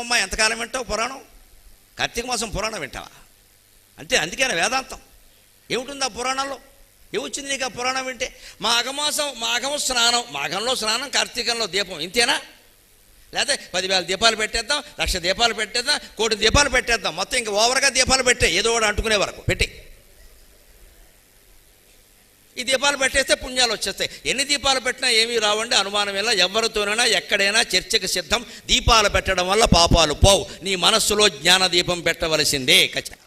వింటావమ్మా ఎంతకాలం వింటావు పురాణం? కార్తీక మాసం పురాణం వింటావా? అంతే అందుకేనా వేదాంతం. ఏముంటుంది ఆ పురాణంలో? ఏమొచ్చింది నీకు ఆ పురాణం వింటే? మాఘమాసం మాఘం స్నానం. మాఘంలో స్నానం కార్తీకంలో దీపం. ఇంతేనా? లేకపోతే పదివేల దీపాలు పెట్టేద్దాం లక్ష దీపాలు పెట్టేద్దాం కోటి దీపాలు పెట్టేద్దాం. మొత్తం ఇంకా ఓవర్గా దీపాలు పెట్టే ఏదో ఒకటి అంటుకునే వరకు. పెట్టి. ఈ దీపాలు పెట్టేస్తే పుణ్యాలు వచ్చేస్తాయి. ఎన్ని దీపాలు పెట్టినా ఏమీ రావండి. అనుమానం ఎలా ఎవరితోనైనా ఎక్కడైనా చర్చకు సిద్ధం. దీపాలు పెట్టడం వల్ల పాపాలు పోవు. నీ మనస్సులో జ్ఞాన దీపం పెట్టవలసిందే. ఖచ్చితంగా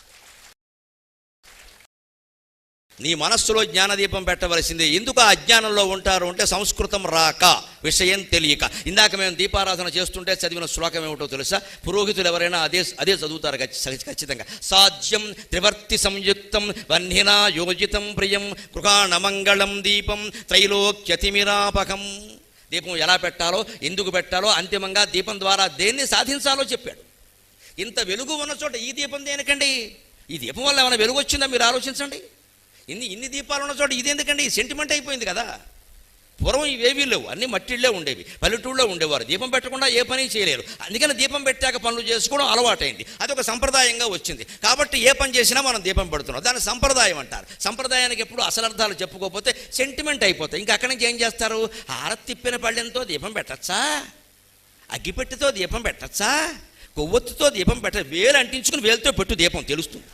నీ మనస్సులో జ్ఞానదీపం పెట్టవలసింది. ఎందుకు ఆ అజ్ఞానంలో ఉంటారు అంటే సంస్కృతం రాక విషయం తెలియక. ఇందాక మేము దీపారాధన చేస్తుంటే చదివిన శ్లోకం ఏమిటో తెలుసా? పురోహితులు ఎవరైనా అదే అదే చదువుతారు ఖచ్చితంగా. సాధ్యం త్రివర్తి సంయుక్తం వన్హినా యోజితం ప్రియం గృహాణమంగళం దీపం త్రైలోక్యతిమిరాపకం. దీపం ఎలా పెట్టాలో ఎందుకు పెట్టాలో అంతిమంగా దీపం ద్వారా దేన్ని సాధించాలో చెప్పాడు. ఇంత వెలుగు ఉన్న చోట ఈ దీపం దేనికండి? ఈ దీపం వల్ల ఏమైనా వెలుగు వచ్చిందా మీరు ఆలోచించండి. ఇన్ని ఇన్ని దీపాలు ఉన్న చోట ఇది ఎందుకండి సెంటిమెంట్ అయిపోయింది కదా. పూర్వం ఇవేవీ లేవు. అన్ని మట్టిళ్ళే ఉండేవి. పల్లెటూళ్ళలో ఉండేవారు. దీపం పెట్టకుండా ఏ పని చేయలేరు. అందుకని దీపం పెట్టాక పనులు చేసుకోవడం అలవాటైంది. అది ఒక సంప్రదాయంగా వచ్చింది. కాబట్టి ఏ పని చేసినా మనం దీపం పెడుతున్నాం. దాన్ని సంప్రదాయం అంటారు. సంప్రదాయానికి ఎప్పుడు అసలర్థాలు చెప్పుకోకపోతే సెంటిమెంట్ అయిపోతాయి. ఇంకా అక్కడి నుంచి ఏం చేస్తారు? హారతి తిప్పిన పళ్ళెంతో దీపం పెట్టచ్చా? అగ్గిపెట్టితో దీపం పెట్టచ్చా? కొవ్వొత్తుతో దీపం పెట్ట వేలు అంటించుకుని వేలుతో పెట్టు దీపం తెలుస్తుంది.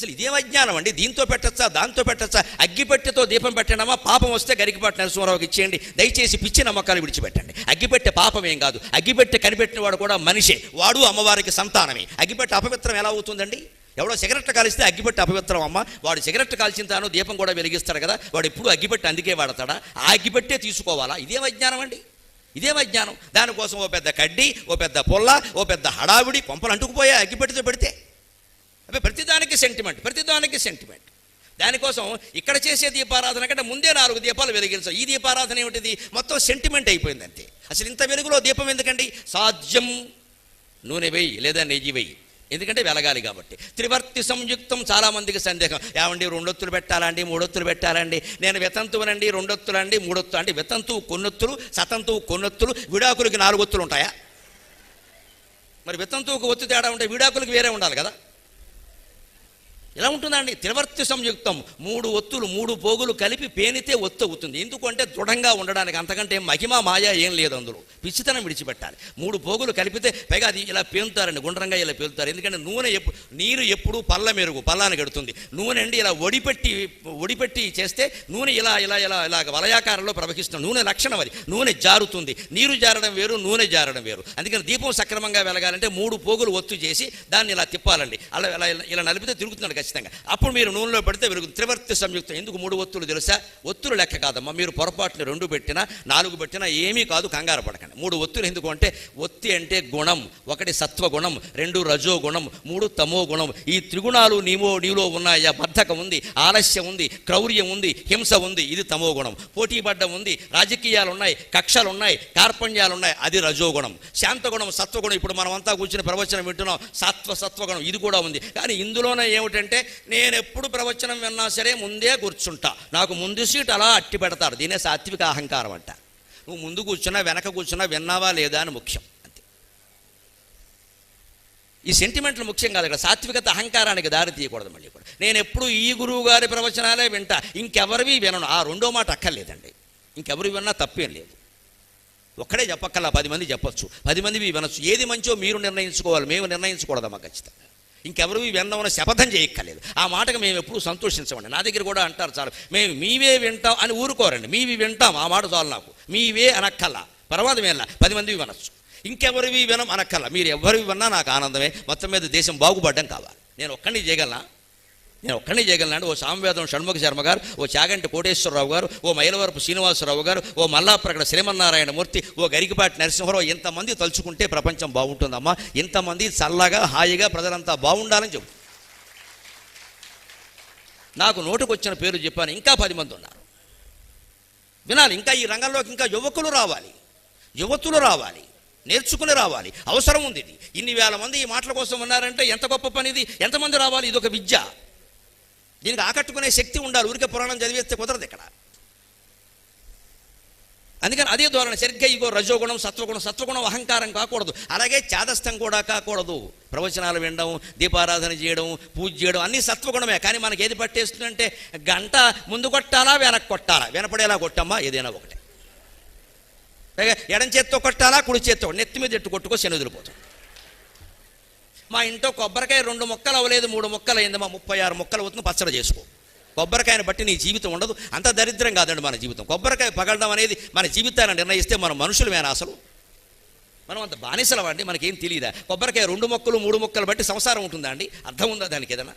అసలు ఇదేం అజ్ఞానం అండి? దీంతో పెట్టచ్చా? దాంతో పెట్టచ్చా? అగ్గిపెట్టెతో దీపం పెట్టడమా పాపం వస్తే గరికిపాటి నరసింహారావుకి ఇచ్చేయండి. దయచేసి పిచ్చి నమ్మకాలు విడిచిపెట్టండి. అగ్గిపెట్టె పాపం ఏం కాదు. అగ్గిపెట్టె కనిపెట్టిన వాడు కూడా మనిషే. వాడు అమ్మవారికి సంతానమే. అగ్గిపెట్టె అపవిత్రం ఎలా అవుతుందండి? ఎవడో సిగరెట్ కాలిస్తే అగ్గిపెట్టి అపవిత్రం అమ్మ. వాడు సిగరెట్ కాల్చిన తాను దీపం కూడా వెలిగిస్తాడు కదా. వాడు ఎప్పుడు అగ్గిపెట్టి అందుకే వాడతాడా? ఆ అగ్గిపెట్టే తీసుకోవాలా? ఇదేం అజ్ఞానం అండి? ఇదేం అజ్ఞానం? దానికోసం ఓ పెద్ద కడ్డి ఓ పెద్ద పొల్ల ఓ పెద్ద హడావిడి కొంపలు అంటుకుపోయా అగ్గిపెట్టితో పెడితే. అవి ప్రతిదానికి సెంటిమెంట్ ప్రతిదానికి సెంటిమెంట్ దానికోసం ఇక్కడ చేసే దీపారాధన కంటే ముందే నాలుగు దీపాలు వెలిగించాం. ఈ దీపారాధన ఏమిటిది? మొత్తం సెంటిమెంట్ అయిపోయింది అంతే. అసలు ఇంత వెలుగులో దీపం ఎందుకండి? సాధ్యం. నూనె వెయ్యి లేదా నెయ్యి వెయ్యి ఎందుకంటే వెలగాలి కాబట్టి. త్రివర్తి సంయుక్తం చాలామందికి సందేహం. ఏమండి రెండొత్తులు పెట్టాలండి మూడొత్తులు పెట్టాలండి? నేను వితంతువునండి రెండొత్తులండి మూడొత్తు అండి. వితంతువు కొన్నొత్తులు సతంతువు కొన్నొత్తులు విడాకులకి నాలుగొత్తులు ఉంటాయా? మరి వితంతువుకు ఒత్తు తేడా ఉంటే విడాకులకి వేరే ఉండాలి కదా? ఎలా ఉంటుందండి? త్రివర్తి సంయుక్తం. మూడు ఒత్తులు మూడు పోగులు కలిపి పేనితే ఒత్తు అవుతుంది. ఎందుకంటే దృఢంగా ఉండడానికి అంతకంటే మహిమ మాయ ఏం లేదు అందులో. పిచ్చితనం విడిచిపెట్టాలి. మూడు పోగులు కలిపితే పైగా అది ఇలా పేలుతారండి. గుండ్రంగా ఇలా పేలుతారు. ఎందుకంటే నూనె ఎప్పుడు నీరు ఎప్పుడు పళ్ళ మెరుగు పల్లానికి గడుతుంది నూనె అండి ఇలా ఒడిపెట్టి ఒడిపెట్టి చేస్తే నూనె ఇలా ఇలా ఇలా ఇలా వలయాకారంలో ప్రవహిస్తుంది. నూనె లక్షణం అది. నూనె జారుతుంది. నీరు జారడం వేరు నూనె జారడం వేరు. అందుకని దీపం సక్రమంగా వెలగాలంటే మూడు పోగులు ఒత్తు చేసి దాన్ని ఇలా తిప్పాలండి. అలా ఇలా ఇలా- ఇలా నలిపితే తిరుగుతున్నాడు ఖచ్చితంగా. అప్పుడు మీరు నూనెలో పెడితే వెలుగు త్రివర్తి సంయుక్తం. ఎందుకు మూడు ఒత్తులు తెలుసా? ఒత్తులు లెక్క కాదమ్మా. మీరు పొరపాటున రెండు పెట్టినా నాలుగు పెట్టినా ఏమీ కాదు కంగారు పడకండి. మూడు ఒత్తులు ఎందుకు అంటే ఒత్తి అంటే గుణం ఒకటి సత్వగుణం రెండు రజో గుణం మూడు తమో గుణం. ఈ త్రిగుణాలు నీవో నీలో ఉన్నాయా? బద్ధకం ఉంది ఆలస్యం ఉంది క్రౌర్యం ఉంది హింస ఉంది ఇది తమో గుణం. పోటీపడ్డం ఉంది రాజకీయాలు ఉన్నాయి కక్షలు ఉన్నాయి కార్పణ్యాలు ఉన్నాయి అది రజోగుణం శాంతగుణం సత్వగుణం ఇప్పుడు మనమంతా కూర్చుని ప్రవచనం వింటున్నాం సత్వ సత్వగుణం ఇది కూడా ఉంది. కానీ ఇందులోనే ఏమిటంటే నేను ఎప్పుడు ప్రవచనం విన్నా సరే ముందే కూర్చుంటా. నాకు ముందు సీట్ అలా అట్టి పెడతారు. దీనే సాత్విక అహంకారం అంట. నువ్వు ముందు కూర్చున్నా వెనక కూర్చున్నా విన్నావా లేదా అని ముఖ్యం. అంతే. ఈ సెంటిమెంట్లు ముఖ్యం కాదు ఇక్కడ. సాత్వికత అహంకారానికి దారి తీయకూడదు మళ్ళీ కూడా. నేను ఎప్పుడు ఈ గురువు గారి ప్రవచనాలే వింటా. ఇంకెవరివి వినను. ఆ రెండో మాట అక్కర్లేదండి. ఇంకెవరు విన్నా తప్పేం లేదు. ఒక్కడే చెప్పక్కల్లా పది మంది చెప్పొచ్చు. పది మంది వినొచ్చు. ఏది మంచో మీరు నిర్ణయించుకోవాలి. మేము నిర్ణయించకూడదమ్మా ఖచ్చితంగా. ఇంకెవరు విందామని శపథం చేయక్కర్లేదు. ఆ మాటకు మేము ఎప్పుడు సంతోషించమండి. నా దగ్గర కూడా అంటారు చాలు మేము మీవే వింటాం అని ఊరుకోరండి. మీవి వింటాం ఆ మాట చాలు నాకు. మీవే అనక్కల్లా పర్వాదం వేళ పది మంది వినొచ్చు. ఇంకెవరివి వినం అనక్కల్లా మీరు ఎవరివి విన్నా నాకు ఆనందమే. మొత్తం మీద దేశం బాగుపడడం కావాలి. నేను ఒక్కడిని చేయగలనా? నేను ఒక్కనే చేయగలను ఓ సామవేదం షణ్ముఖ శర్మ గారు ఓ చాగంటి కోటేశ్వరరావు గారు ఓ మైలవరపు శ్రీనివాసరావు గారు ఓ మల్లాప్రగడ శ్రీమన్నారాయణ మూర్తి ఓ గరికపాటి నరసింహరావు ఇంతమంది తలుచుకుంటే ప్రపంచం బాగుంటుందమ్మా. ఇంతమంది చల్లగా హాయిగా ప్రజలంతా బాగుండాలని చెప్పు. నాకు నోటుకొచ్చిన పేరు చెప్పాను. ఇంకా పది మంది ఉన్నారు. వినాలి ఇంకా ఈ రంగంలోకి ఇంకా యువకులు రావాలి. యువతులు రావాలి. నేర్చుకుని రావాలి. అవసరం ఉంది ఇది. ఇన్ని వేల మంది ఈ మాటల కోసం ఉన్నారంటే ఎంత గొప్ప పని ఇది ఎంతమంది రావాలి? ఇది ఒక విద్య. దీనికి ఆకట్టుకునే శక్తి ఉండాలి. ఊరికే పురాణం చదివేస్తే కుదరదు ఇక్కడ. అందుకని అదే ధోరణి సరిగ్గా ఇగో రజోగుణం సత్వగుణం సత్వగుణం అహంకారం కాకూడదు. అలాగే చాదస్తం కూడా కాకూడదు. ప్రవచనాలు వినడం దీపారాధన చేయడం పూజ చేయడం అన్నీ సత్వగుణమే. కానీ మనకి ఏది పట్టేస్తుందంటే గంట ముందు కొట్టాలా వెనక్కి కొట్టాలా? వినపడేలా కొట్టమ్మా? ఏదైనా ఒకటే. ఎడం చేత్తో కొట్టాలా కుడి చేత్తో నెత్తి మీద ఎట్టు కొట్టుకో శనిదిలిపోతుంది మా ఇంట్లో కొబ్బరికాయ రెండు మొక్కలు అవ్వలేదు మూడు మొక్కలు అయింది మా ముప్పై ఆరు మొక్కలు అవుతుంది పచ్చడి చేసుకో. కొబ్బరికాయని బట్టి నీ జీవితం ఉండదు. అంత దరిద్రం కాదండి మన జీవితం. కొబ్బరికాయ పగలడం అనేది మన జీవితాన్ని నిర్ణయిస్తే మనం మనుషులమేనా అసలు. మనం అంత బానిసలవండి మనకేం తెలియదా? కొబ్బరికాయ రెండు మొక్కలు మూడు మొక్కలు బట్టి సంసారం ఉంటుందా అండి? అర్థం ఉందా దానికి ఏదైనా?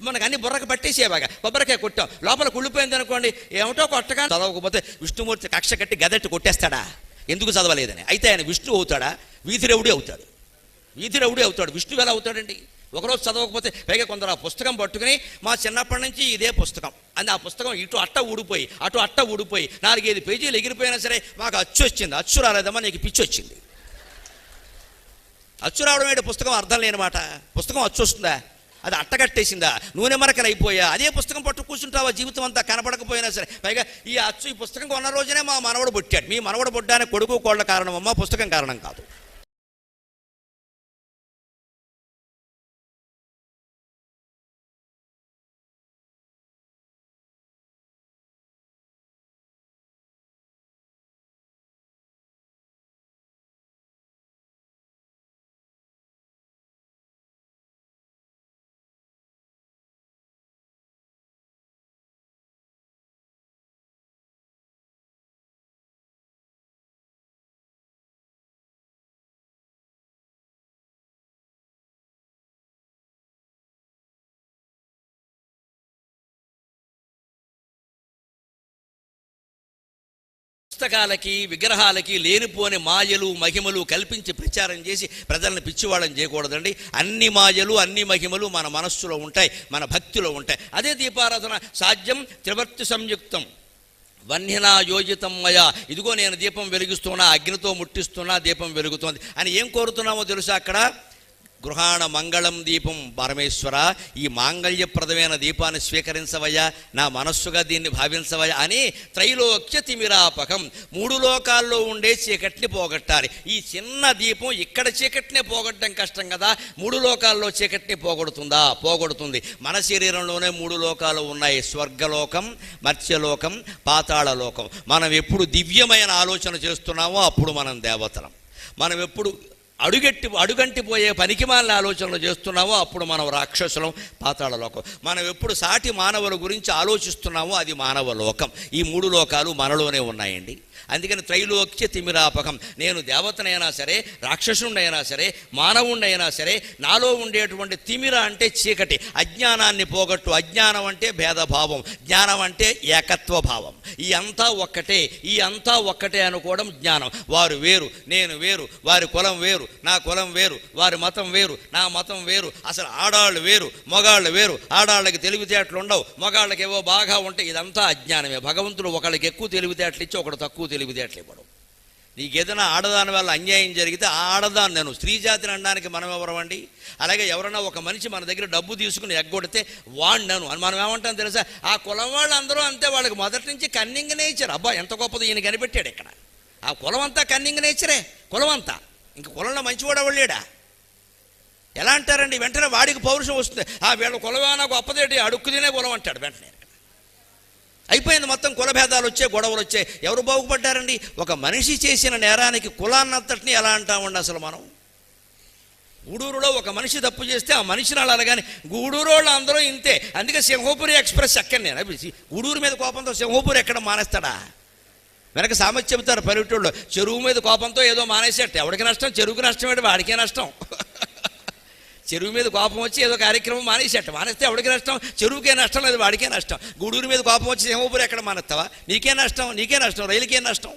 మనకు అన్ని బుర్రకు పట్టేసేవాగా కొబ్బరికాయ కొట్టాం. లోపల కుళ్ళిపోయింది అనుకోండి ఏమిటో కొట్టగా చదవకపోతే విష్ణుమూర్తి కక్ష కట్టి గదట్టి కొట్టేస్తాడా? ఎందుకు చదవలేదని. అయితే ఆయన విష్ణు అవుతాడా? వీధిరవుడే అవుతాడు. వీధిరవుడే అవుతాడు. విష్ణువు ఎలా అవుతాడండి? ఒకరోజు చదవకపోతే పైగా కొందరు ఆ పుస్తకం పట్టుకుని మా చిన్నప్పటి నుంచి ఇదే పుస్తకం. అని ఆ పుస్తకం ఇటు అట్ట ఊడిపోయి అటు అట్ట ఊడిపోయి నాలుగైదు పేజీలు ఎగిరిపోయినా సరే మాకు అచ్చు వచ్చింది. అచ్చు రాలేదమ్మా నీకు పిచ్చి వచ్చింది. అచ్చు రావడం ఏంటి? పుస్తకం అర్థం లేనమాట పుస్తకం అచ్చు వస్తుందా? అది అట్టగట్టేసిందా నూనె మరకలు అయిపోయా? అదే పుస్తకం పట్టు కూర్చుంటావా? జీవితం అంతా కనపడకపోయినా సరే. పైగా ఈ అచ్చు ఈ పుస్తకం కొన్న రోజునే మా మనవడు పుట్టాడు. మీ మనవడు పుట్టానికి కొడుకు కోళ్ళ కారణం పుస్తకం కారణం కాదు. పుస్తకాలకి విగ్రహాలకి లేనిపోని మాయలు మహిమలు కల్పించి ప్రచారం చేసి ప్రజలను పిచ్చివాళ్ళని చేయకూడదండి. అన్ని మాయలు అన్ని మహిమలు మన మనస్సులో ఉంటాయి మన భక్తిలో ఉంటాయి. అదే దీపారాధన సాధ్యం త్రివర్తి సంయుక్తం. వన్యనా యోజితం మయ. ఇదిగో నేను దీపం వెలిగిస్తున్నా అగ్నితో ముట్టిస్తున్నా దీపం వెలుగుతోంది అని ఏం కోరుతున్నామో తెలుసా అక్కడ? గృహాణ మంగళం దీపం. పరమేశ్వర ఈ మాంగళ్యప్రదమైన దీపాన్ని స్వీకరించవయ్యా నా మనస్సుగా దీన్ని భావించవయ్యా అని త్రైలోక్య తిమిరాపకం. మూడు లోకాల్లో ఉండే చీకటిని పోగొట్టాలి. ఈ చిన్న దీపం ఇక్కడ చీకటిని పోగొట్టడం కష్టం కదా మూడు లోకాల్లో చీకటిని పోగొడుతుందా? పోగొడుతుంది. మన శరీరంలోనే మూడు లోకాలు ఉన్నాయి. స్వర్గలోకం మత్స్యలోకం పాతాళ లోకం మనం ఎప్పుడు దివ్యమైన ఆలోచన చేస్తున్నామో అప్పుడు మనం దేవతలం. మనం ఎప్పుడు అడుగెట్టి అడుగంటిపోయే పనికిమాలిన ఆలోచనలు చేస్తున్నామో అప్పుడు మనం రాక్షసులం పాతాళ లోకం మనం ఎప్పుడు సాటి మానవుల గురించి ఆలోచిస్తున్నామో అది మానవ లోకం. ఈ మూడు లోకాలు మనలోనే ఉన్నాయండి. అందుకని త్రైలోక్య తిమిరాపకం. నేను దేవతనైనా సరే రాక్షసుండైనా సరే మానవుండైనా సరే నాలో ఉండేటువంటి తిమిర అంటే చీకటి. అజ్ఞానాన్ని పోగొట్టు. అజ్ఞానం అంటే భేదభావం. జ్ఞానం అంటే ఏకత్వ భావం ఈ అంతా ఒక్కటే. ఈ అంతా ఒక్కటే అనుకోవడం జ్ఞానం. వారు వేరు. నేను వేరు. వారి కులం వేరు. నా కులం వేరు. వారి మతం వేరు. నా మతం వేరు. అసలు ఆడాళ్ళు వేరు. మగాళ్ళు వేరు. ఆడాళ్ళకి తెలివితేటలు ఉండవు మగాళ్ళకి ఏవో బాగా ఉంటాయి ఇదంతా అజ్ఞానమే. భగవంతుడు ఒకళ్ళకి ఎక్కువ తెలివితేటలు ఇచ్చి ఒకడు తక్కువ తెలివితేటలు ఇవ్వడం నీకు ఏదైనా ఆడదాని వల్ల అన్యాయం జరిగితే ఆ ఆడదాన్ని నేను స్త్రీ జాతిని అనడానికి మనం ఎవరమండి? అలాగే ఎవరైనా ఒక మనిషి మన దగ్గర డబ్బు తీసుకుని ఎగ్గొడితే వాడినాను అని. మనం ఏమంటాం తెలుసా? ఆ కులం వాళ్ళు అందరూ అంతే వాళ్ళకి మొదటి నుంచి కన్నింగ్ నేచర్ అబ్బా ఎంత గొప్పది ఈయన కనిపెట్టాడు ఇక్కడ. ఆ కులం అంతా కన్నింగ్ నేచరే కులం అంతా ఇంక కులంలో మంచివాడు వెళ్ళాడా ఎలా అంటారండి? వెంటనే వాడికి పౌరుషం వస్తుంది. ఆ వీళ్ళ కులమేనా గొప్పదేటి? అడుక్కు తినే కులం అంటాడు వెంటనే. అయిపోయింది మొత్తం కులభేదాలు వచ్చాయి గొడవలు వచ్చాయి ఎవరు బాగుపడ్డారండి? ఒక మనిషి చేసిన నేరానికి కులాన్నంతటిని ఎలా అంటామండి అసలు మనం? గూడూరులో ఒక మనిషి తప్పు చేస్తే ఆ మనిషిని అలా కానీ గూడూరు వాళ్ళు అందరూ ఇంతే. అందుకే సింహపురి ఎక్స్ప్రెస్ ఎక్కడ నేను? గూడూరు మీద కోపంతో సింహపురి ఎక్కడ మానేస్తాడా? వెనక సామెత చెబుతారు పల్లెటూళ్ళు చెరువు మీద కోపంతో ఏదో మానేసేట. ఎవరికి నష్టం? చెరువుకి నష్టం ఏంటి? వాడికే నష్టం. చెరువు మీద కోపం వచ్చి ఏదో కార్యక్రమం మానేసేట. మానేస్తే ఎవడికి నష్టం? చెరువుకే నష్టం లేదు వాడికే నష్టం. గూడూరు మీద కోపం వచ్చి సింహపురి ఎక్కడ మానేస్తావా? నీకే నష్టం నీకే నష్టం రైలుకే నష్టం.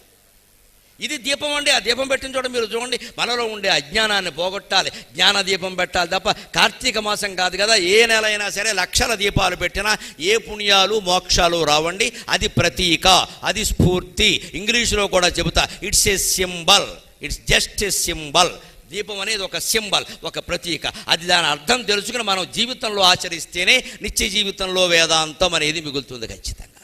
ఇది దీపం అండి. ఆ దీపం పెట్టిన చోట మీరు చూడండి మనలో ఉండే అజ్ఞానాన్ని పోగొట్టాలి. జ్ఞాన దీపం పెట్టాలి తప్ప కార్తీక మాసం కాదు కదా. ఏ నెల అయినా సరే లక్షల దీపాలు పెట్టినా ఏ పుణ్యాలు మోక్షాలు రావండి. అది ప్రతీక అది స్ఫూర్తి. ఇంగ్లీషులో కూడా చెబుతా it's a symbol. It's just a symbol. దీపం అనేది ఒక సింబల్ ఒక ప్రతీక. అది దాని అర్థం తెలుసుకుని మనం జీవితంలో ఆచరిస్తేనే నిత్య జీవితంలో వేదాంతం అనేది మిగులుతుంది ఖచ్చితంగా.